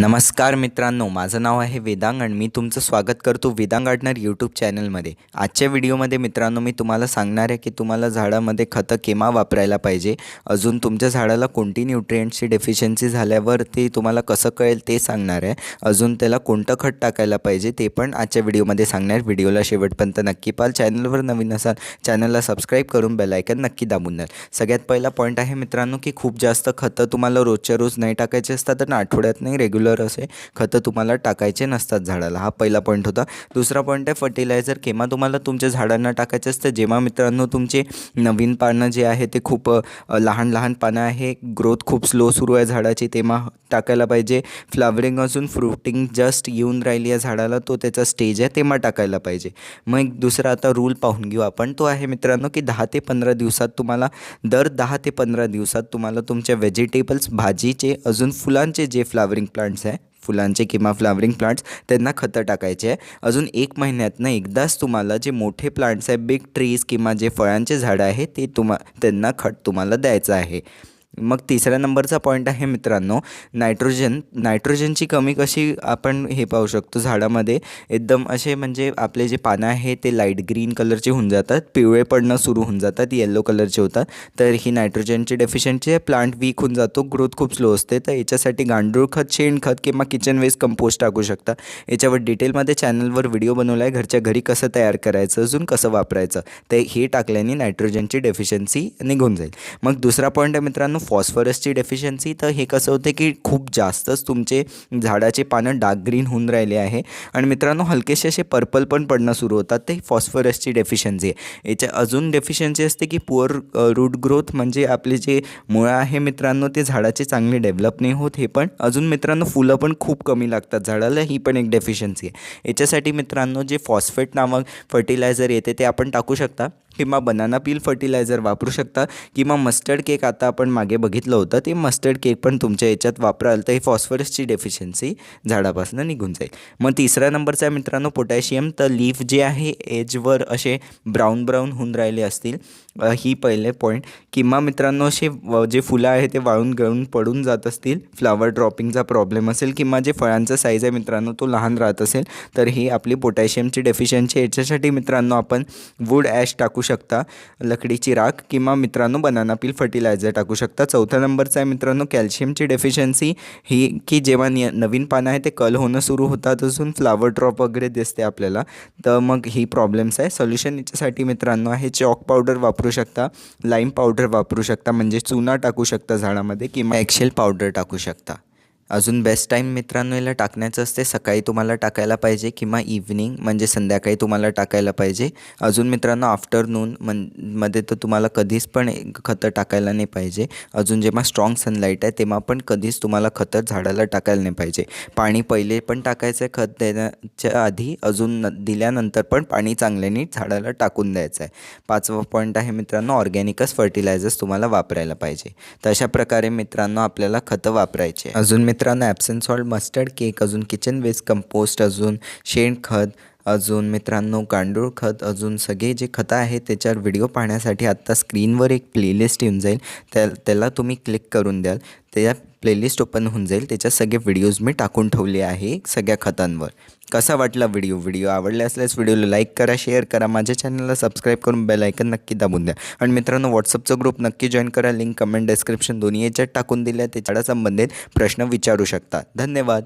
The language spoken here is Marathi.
नमस्कार मित्रांनो माझं नाव आहे वेदांग आणि मी तुमचं स्वागत करतो वेदांग गार्डनर यूट्यूब चॅनलमध्ये आजच्या व्हिडिओमध्ये मित्रांनो मी तुम्हाला सांगणार आहे की तुम्हाला झाडामध्ये खतं केव्हा वापरायला पाहिजे अजून तुमच्या झाडाला कोणती न्यूट्रिएंट्सची डेफिशियन्सी झाल्यावर ते तुम्हाला कसं कळेल ते सांगणार आहे. अजून त्याला कोणतं खत टाकायला पाहिजे ते पण आजच्या व्हिडिओमध्ये सांगणार व्हिडिओला शेवटपर्यंत नक्की पाल चॅनलवर नवीन असाल चॅनलला सबस्क्राईब करून बेलायकन नक्की दाबून द्याल सगळ्यात पहिला पॉईंट आहे मित्रांनो की खूप जास्त खतं तुम्हाला रोजच्या रोज नाही टाकायचे असतात तर आठवड्यात नाही रेग्युलर असे खतं तुम्हाला टाकायचे नसतात झाडाला. हा पहिला पॉईंट होता. दुसरा पॉईंट आहे फर्टिलायझर केव्हा तुम्हाला तुमच्या झाडांना टाकायचे असतं? जेव्हा मित्रांनो तुमचे नवीन पानं जे आहे ते खूप लहान लहान पानं आहे. ग्रोथ खूप स्लो सुरू आहे झाडाची. तेव्हा टाकायला पाहिजे फ्लावरिंग अजून फ्रुटिंग जस्ट येऊन राहिली आहे झाडाला. तो त्याचा स्टेज आहे तेव्हा टाकायला पाहिजे. मग एक दुसरा आता रूल पाहून घेऊ आपण. तो आहे मित्रांनो की दहा ते पंधरा दिवसात तुम्हाला दर दहा ते पंधरा दिवसात तुम्हाला तुमच्या व्हेजिटेबल्स भाजीचे अजून फुलांचे जे फ्लावरिंग प्लांट्स आहे फुलांचे किंवा फ्लावरिंग प्लांट्स त्यांना खतं टाकायचे आहे. अजून एक महिन्यातनं एकदाच तुम्हाला जे मोठे प्लांट्स आहे बिग ट्रीज किंवा जे फळांचे झाडं आहे ते तुम्हा त्यांना खत तुम्हाला द्यायचं आहे. मग तिसऱ्या नंबरचा पॉईंट आहे मित्रांनो नायट्रोजन नायट्रोजनची कमी कशी आपण हे पाहू शकतो झाडामध्ये? एकदम असे म्हणजे आपले जे पानं आहे ते लाइट ग्रीन कलरचे होऊन जातात पिवळे पडणं सुरू होऊन जातात येल्लो कलरचे होतात. तर ही नायट्रोजनची डेफिशियंटची प्लांट वीक होऊन जातो ग्रोथ खूप स्लो असते. तर याच्यासाठी गांडूळ खत शेणखत किंवा किचन वेस्ट कंपोस्ट टाकू शकता. याच्यावर डिटेलमध्ये चॅनलवर व्हिडिओ बनवला आहे घरच्या घरी कसं तयार करायचं अजून कसं वापरायचं. ते हे टाकल्याने नायट्रोजनची डेफिशियन्सी निघून जाईल. मग दुसरा पॉईंट आहे मित्रांनो फॉस्फरसची डेफिशियन्सी तर हे कसं होतं की खूप जास्तच तुमचे झाडाचे पानं डार्क ग्रीन होऊन राहिले आहे. आणि मित्रांनो हलकेसे असे पर्पल पण पडणं सुरू होतात. ते फॉस्फरसची डेफिशियन्सी आहे. याच्या अजून डेफिशियन्सी असते की पुअर रूट ग्रोथ म्हणजे आपले जे मुळं आहे मित्रांनो ते झाडाचे चांगले डेव्हलप नाही होत. हे पण अजून मित्रांनो फुलं पण खूप कमी लागतात झाडाला. ही पण एक डेफिशियन्सी आहे. याच्यासाठी मित्रांनो जे फॉस्फेट नामक फर्टिलायझर येते ते आपण टाकू शकता. किंवा बनाना पील फर्टिलायझर वापरू शकता किंवा मस्टर्ड केक आता आपण मागे बघितलं होतं ते मस्टर्ड केक पण तुमच्या याच्यात वापराल तर ही फॉस्फरसची डेफिशियन्सी झाडापासून निघून जाईल. मग तिसऱ्या नंबरचा आहे मित्रांनो पोटॅशियम तर लीफ जे आहे एजवर असे ब्राऊन ब्राऊन होऊन राहिले असतील ही पहिले पॉईंट किंवा मित्रांनो असे व- जे फुलं आहे ते वाळून गळून पडून जात असतील फ्लावर ड्रॉपिंगचा प्रॉब्लेम असेल किंवा जे फळांचा साईज आहे मित्रांनो तो लहान राहत असेल तर ही आपली पोटॅशियमची डेफिशियन्सी याच्यासाठी मित्रांनो आपण वूड ॲश टाकू टाकू शकता. लकडीची राख किंवा मित्रांनो बनाना पील फर्टिलायझर टाकू शकता. चौथ्या नंबरचा आहे मित्रांनो कॅल्शियमची डेफिशियन्सी ही की जेव्हा नि नवीन पानं आहे ते कल होणं सुरू होतात अजून फ्लावर ड्रॉप वगैरे दिसते आपल्याला. तर मग ही प्रॉब्लेम्स आहे. सोल्युशन याच्यासाठी मित्रांनो आहे चॉक पावडर वापरू शकता लाईम पावडर वापरू शकता म्हणजे चुना टाकू शकता झाडामध्ये किंवा एक्सेल पावडर टाकू शकता. अजून बेस्ट टाईम मित्रांनो याला टाकण्याचं असते. सकाळी तुम्हाला टाकायला पाहिजे किंवा इव्हनिंग म्हणजे संध्याकाळी तुम्हाला टाकायला पाहिजे. अजून मित्रांनो आफ्टरनून मनमध्ये तर तुम्हाला कधीच पण खतं टाकायला नाही पाहिजे. अजून जेव्हा स्ट्रॉंग सनलाईट आहे तेव्हा पण कधीच तुम्हाला खतं झाडाला टाकायला नाही पाहिजे. पाणी पहिले पण टाकायचं आहे खत देण्याच्या आधी. अजून न दिल्यानंतर पण पाणी चांगल्याने झाडाला टाकून द्यायचं आहे. पाचवा पॉईंट आहे मित्रांनो ऑर्गॅनिकच फर्टिलायझर्स तुम्हाला वापरायला पाहिजे. तर अशा प्रकारे मित्रांनो आपल्याला खतं वापरायचे अजून मित्रांनो ॲप्सन सॉल्ट मस्टर्ड केक अजून किचन वेस्ट कंपोस्ट अजून शेणखत अजून मित्रांनो गांडूळ खत अजून सगळे जे खतं आहेत त्याच्यावर व्हिडिओ पाहण्यासाठी आत्ता स्क्रीनवर एक प्लेलिस्ट येऊन जाईल. त्या त्याला तुम्ही क्लिक करून द्याल. त्या प्लेलिस्ट ओपन होऊन जाईल. त्याच्यात सगळे व्हिडिओज मी टाकून ठेवले आहे सगळ्या खतांवर. कसा वाटला व्हिडिओ व्हिडिओ आवडले असल्यास व्हिडिओला लाईक करा शेअर करा. माझ्या चॅनलला सबस्क्राईब करून बेल आयकन नक्की दाबून द्या. आणि मित्रांनो व्हॉट्सअपचा ग्रुप नक्की जॉईन करा. लिंक कमेंट डिस्क्रिप्शन दोन्ही याच्यात टाकून दिल्या. त्याच्या संबंधित प्रश्न विचारू शकता. धन्यवाद.